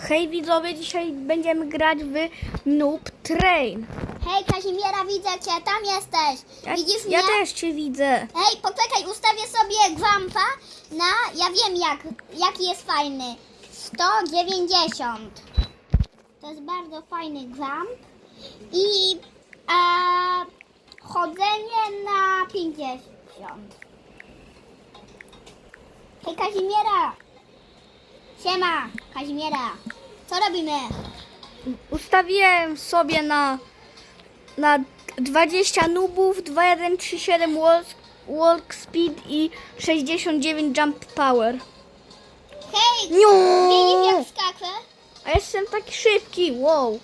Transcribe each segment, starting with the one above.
Hej widzowie, dzisiaj będziemy grać w Noob Train. Hej Kazimiera, widzę cię, tam jesteś. Ja, Widzisz mnie? ja też cię widzę. Hej, poczekaj, ustawię sobie gwampa na, ja wiem jak, jaki jest fajny. 190. To jest bardzo fajny gwamp. I a, chodzenie na 50. Hej Kazimiera. Siema, Kazimiera. Co robimy? Ustawiłem sobie na, na 20 nubów, 2137 walk, walk speed i 69 jump power. Hej, Niu! widzisz jak skaczę? A jestem taki szybki, wow.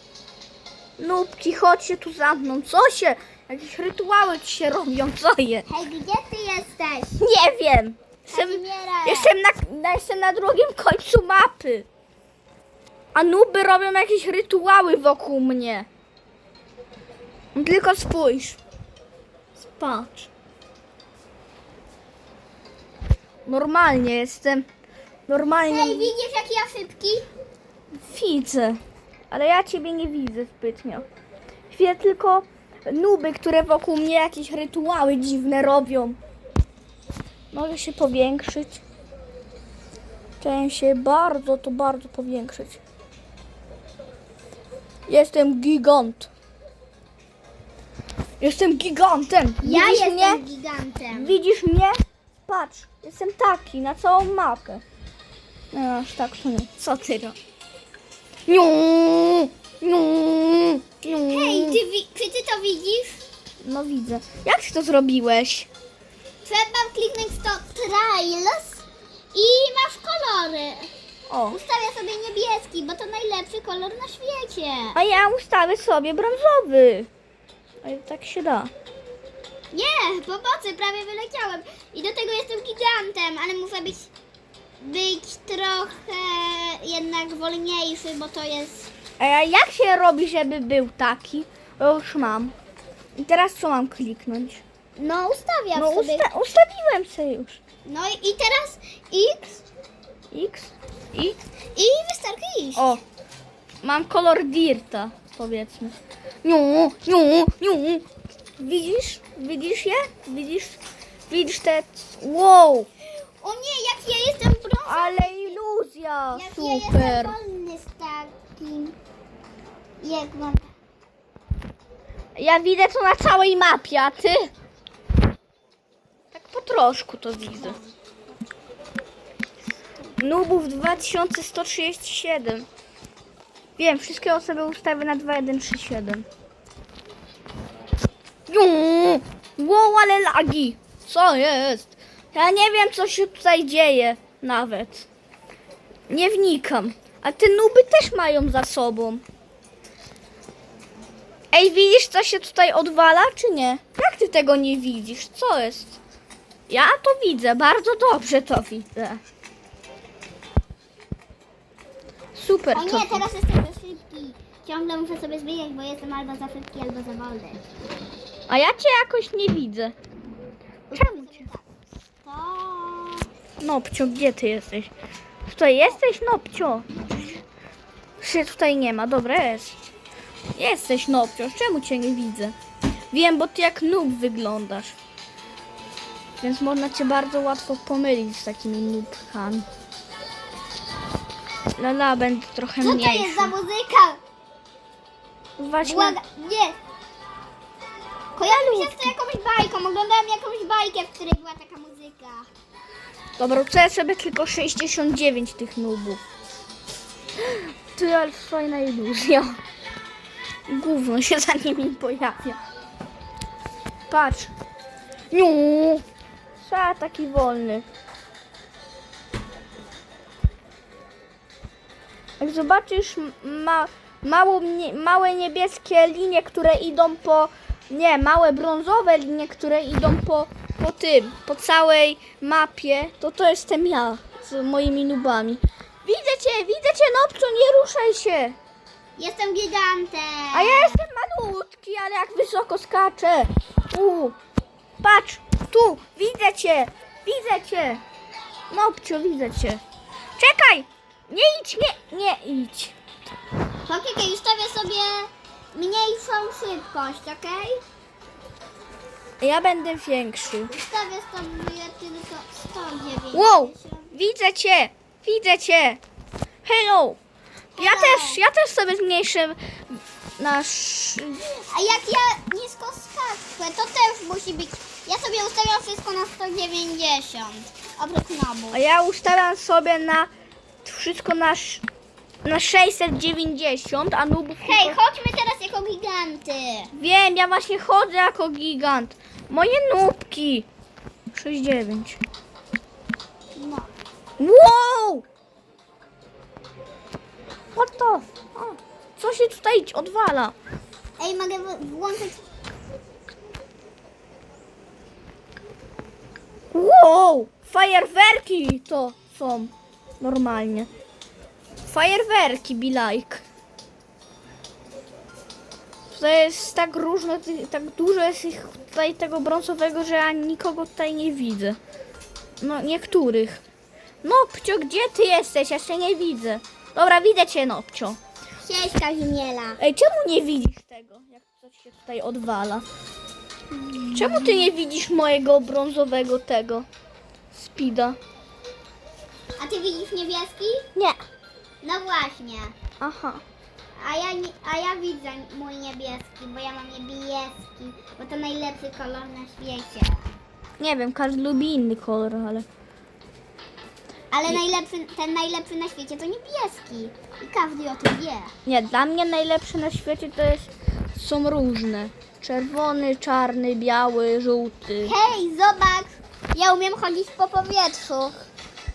Nubki, chodźcie tu za mną. Co się? Jakieś rytuały ci się robią, co je? Hej, gdzie ty jesteś? Nie wiem. Jestem, jestem, na, na, jestem na drugim końcu mapy. A nuby robią jakieś rytuały wokół mnie. Tylko spójrz. Patrz. Normalnie jestem. Normalnie Hej, widzisz jak ja szybki? widzę. Ale ja ciebie nie widzę zbytnio. Widzę tylko nuby, które wokół mnie jakieś rytuały dziwne robią. Mogę się powiększyć. Chciałem się bardzo, to bardzo powiększyć. Jestem gigant. Jestem gigantem. Ja Widzisz jestem mnie? gigantem. Widzisz mnie? Patrz, jestem taki na całą mapę. No, aż tak to nie. Co ty ro? Niu, niu, niu. Hej, ty, wi- czy ty to widzisz? No widzę. Jak ty to zrobiłeś? Trzeba kliknąć to Trials i masz kolory. O, Ustawię sobie niebieski, bo to najlepszy kolor na świecie. a ja ustawię sobie brązowy. Ale tak się da. Nie, pomocy, prawie wyleciałem. I do tego jestem gigantem, ale muszę być, być trochę jednak wolniejszy, bo to jest... A ja- jak się robi, żeby był taki? Już mam. I teraz co mam kliknąć? No, ustawiam No sobie. usta- ustawiłem sobie już. No i i teraz X X, I, i wystarczy iść. O, mam kolor dirta, powiedzmy. Niu, niu, niu. Widzisz? Widzisz je? Widzisz? Widzisz te... Wow, O nie, jak ja jestem brązowy. ale iluzja, Jak ja super. jestem wolny z takim. Jak mam. Ja widzę to na całej mapie, a ty? Troszku to widzę. Nubów 2137. Wiem, wszystkie osoby ustawię na 2137. Juu, Wow, ale lagi. Co jest? Ja nie wiem, co się tutaj dzieje nawet. Nie wnikam. A te nuby też mają za sobą. Ej, widzisz, co się tutaj odwala, czy nie? Jak ty tego nie widzisz? Co jest? Ja to widzę, bardzo dobrze to widzę. Super O to nie, teraz jestem za szybki. Ciągle muszę sobie zmieniać, bo jestem albo za szybki, albo za wolny. A ja cię jakoś nie widzę. Czemu cię? To. Nopcio, gdzie ty jesteś? Tutaj jesteś, Nopcio? Się tutaj nie ma, dobra jest. Jesteś, Nopcio, czemu cię nie widzę? Wiem, bo ty jak noob wyglądasz. Więc można cię bardzo łatwo pomylić z takimi noobkami. Lala, będę trochę Co to mniejszy. jest za muzyka? Właśnie, Błaga... Nie. Kojarzy mi się tą jakąś bajką. Oglądałam jakąś bajkę, w której była taka muzyka. Dobra, uczuję sobie tylko 69 tych nubów. Ty, ale fajna iluzja. Gówno się za nimi pojawia. Patrz. Niu. Trzeba taki wolny. Jak zobaczysz ma, mało, mnie- małe niebieskie linie, które idą po... Nie, małe brązowe linie, które idą po, po tym, po całej mapie, to to jestem ja z moimi nubami. Widzę cię, widzę cię, Nopcio, nie ruszaj się. Jestem gigantem. A ja jestem malutki, ale jak wysoko skaczę. U, patrz, tu, widzę cię, widzę cię. Nopcio, widzę cię. Czekaj, nie idź, nie, nie, Idź. Okej, ustawię sobie mniejszą szybkość, okej? Ja będę większy. Ustawię sobie tylko 109. Wow! Widzę cię! Widzę cię! Hello! Ja Hello. też, ja też sobie zmniejszę nasz... A jak ja nisko skaczę, to też musi być. Ja sobie ustawiam wszystko na 190. Oprócz nobu. A ja ustawiam sobie na wszystko na, na 690, a nubów Hej, chodźmy teraz jako giganty. Wiem, ja właśnie chodzę jako gigant. Moje nubki. 69. No. Wow! What the? O, co się tutaj odwala? Ej, mogę włączyć. Wow! Fajerwerki to są normalnie. Fajerwerki be like. Tutaj jest tak różne, tak dużo jest ich tutaj tego brązowego, że ja nikogo tutaj nie widzę. No, niektórych. Nopcio, gdzie ty jesteś? Ja się nie widzę. Dobra, widzę cię, Nopcio. Cześć, Kazimiela. Ej, czemu nie widzisz tego, jak coś się tutaj odwala? Czemu ty nie widzisz mojego brązowego tego speeda? A ty widzisz niebieski? Nie. No właśnie. Aha. A ja, nie, a ja widzę mój niebieski, bo ja mam niebieski, bo to najlepszy kolor na świecie. Nie wiem, każdy lubi inny kolor, ale... Ale najlepszy, ten najlepszy na świecie to niebieski. I każdy o tym wie. Nie, dla mnie najlepsze na świecie to jest... są różne. Czerwony, czarny, biały, żółty. Hej, zobacz! Ja umiem chodzić po powietrzu.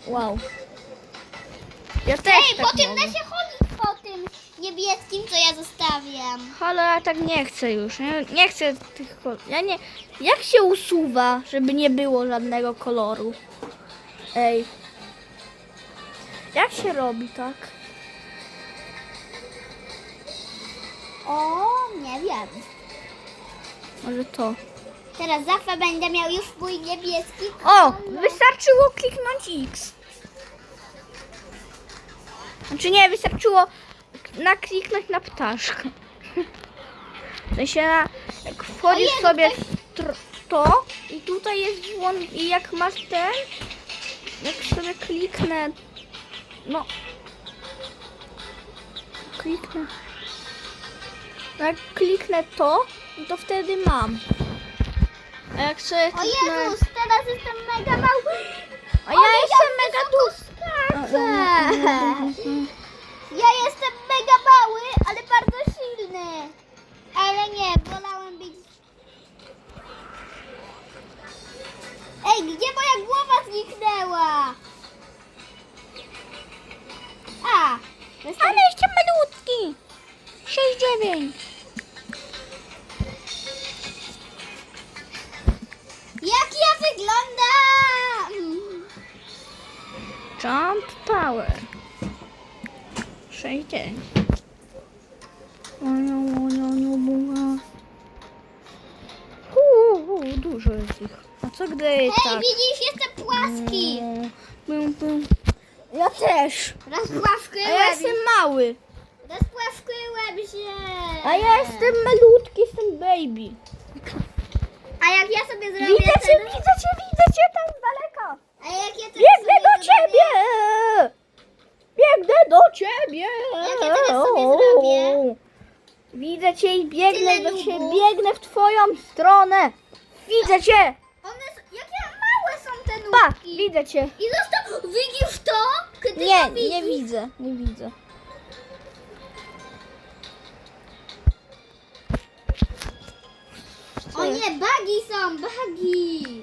Wow. Ja też Hej, tak po tym mogę. da się chodzić po tym niebieskim, co ja zostawiam. Ale ja tak nie chcę już. Nie, nie chcę tych kolorów. Ja nie. Jak się usuwa, żeby nie było żadnego koloru? Ej. Jak się robi tak? O, nie wiem. Może to. Teraz zawsze będę miał już mój niebieski O! Wystarczyło kliknąć X. Znaczy nie, wystarczyło nakliknąć na ptaszkę. W sensie na, jak wchodzisz Ojej, sobie ktoś- w tr- to i tutaj jest dzwon i jak masz ten, jak sobie kliknę, no, kliknę, no jak kliknę to, no to wtedy mam. A jak sobie O kliknę... Jezus, teraz jestem mega mały. A ja jestem mega duży. Ja jestem mega mały, ale bardzo silny. Ale nie, wolałem być... Ej, gdzie moja głowa zniknęła? A, jestem... Ale jeszcze malutki. 6-9. 6-9. Uuu, dużo jest ich. A co gdy Hej, tak? widzisz, jestem płaski. Bum, bum. Ja też. A ja jestem mały. Rozpłaszczyłem się. A ja jestem malutki, jestem baby. A jak ja sobie zrobię Widzę cię, ten... widzę cię, widzę cię tam z daleka. A jak ja teraz Biegnę sobie do zrobię- ciebie! Biegnę do ciebie! Jak ja teraz sobie zrobię? Widzę cię i nubów. biegnę w twoją stronę! Widzę cię! One, s- jakie małe są te Pa! nóżki. Widzę cię! I został, widzisz to? Kiedy Nie, to widzisz? nie widzę, nie widzę. O nie, bugi są, bugi.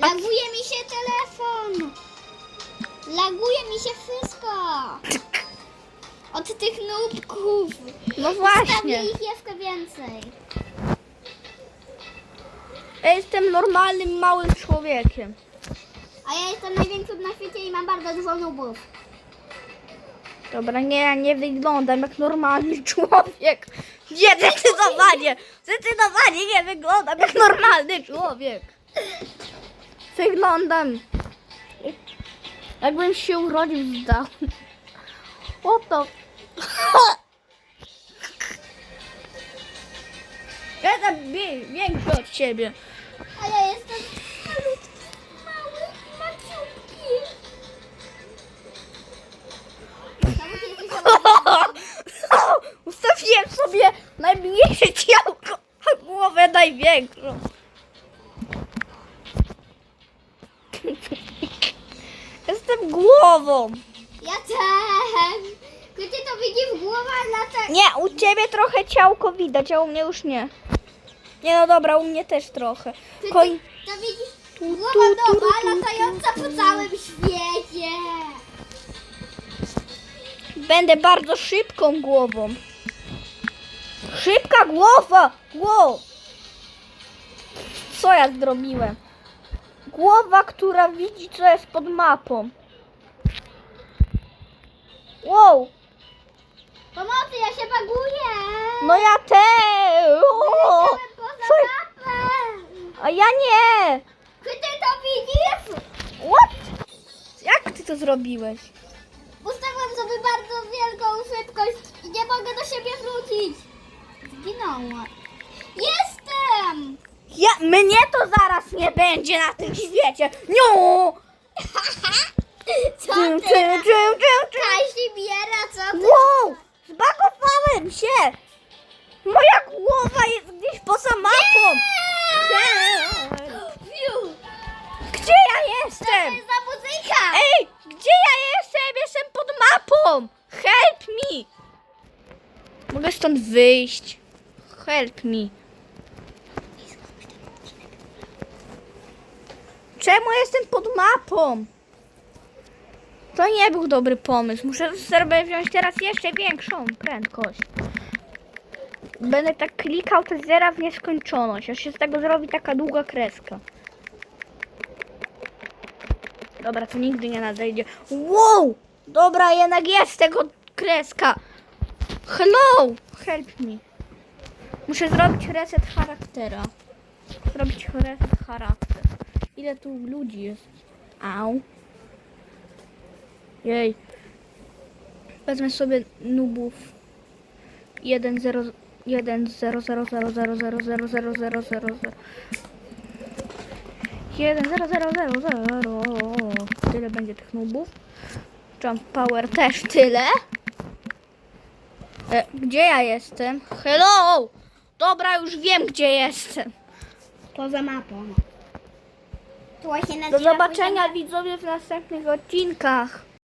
Laguje mi się telefon. Laguje mi się wszystko. Od tych nóbków. No właśnie. ich jeszcze więcej. Ja jestem normalnym, małym człowiekiem. A ja jestem największym na świecie i mam bardzo dużo nubów. Dobra, nie, ja nie wyglądam jak normalny człowiek. Nie, zdecydowanie, zdecydowanie nie wyglądam jak normalny człowiek. Wyglądam jakbym się urodził z Down. Oto. Ja jestem wie- większy od ciebie. A ja jestem malutki, mały i maciutki. Ustawiłem sobie najmniejsze ciałko, a głowę największą. Jestem głową. Ja też. Ty to widzisz głowa na te... Nie, u ciebie trochę ciałko widać, a u mnie już nie. Nie no dobra, u mnie też trochę. Ty, Koń... to widzisz głowa nowa latająca po całym świecie. Będę bardzo szybką głową. Szybka głowa! Wow! Co ja zrobiłem? Głowa, która widzi, co jest pod mapą. Wow! Pomocy, ja się baguję. No ja też! O! Co? A ja nie! Czy ty to widzisz? What? Jak ty to zrobiłeś? Ustawiam sobie bardzo wielką szybkość i nie mogę do siebie wrócić. Zginąłem. Jestem! Ja, mnie to zaraz nie będzie na tym świecie! No! Co Czym, ty? czym, czym, czym, czym? Kazimiera, co ty? Wow! Zbagowałem się! Moja głowa jest gdzieś poza mapą! Fiu, Gdzie ja to jestem? jest za muzyka? Ej! Gdzie ja jestem? Jestem pod mapą! Help me! Mogę stąd wyjść. Help me. Czemu jestem pod mapą? To nie był dobry pomysł. Muszę sobie wziąć teraz jeszcze większą prędkość. Będę tak klikał te zera w nieskończoność, aż się z tego zrobi taka długa kreska. Dobra, to nigdy nie nadejdzie. Wow! Dobra, jednak jest tego kreska. Hello! Help me. Muszę zrobić reset charaktera. Zrobić reset charakter. Ile tu ludzi jest? Au. Jej. Wezmę sobie nubów. 1 0 1 0 0 0 0 0 0 0 0 0 0 1 0 0 0 0 Tyle będzie tych nubów. Jump power też tyle. E, gdzie ja jestem? Hello! Dobra, już wiem gdzie jestem. Poza mapą. Do zobaczenia widzowie w następnych odcinkach.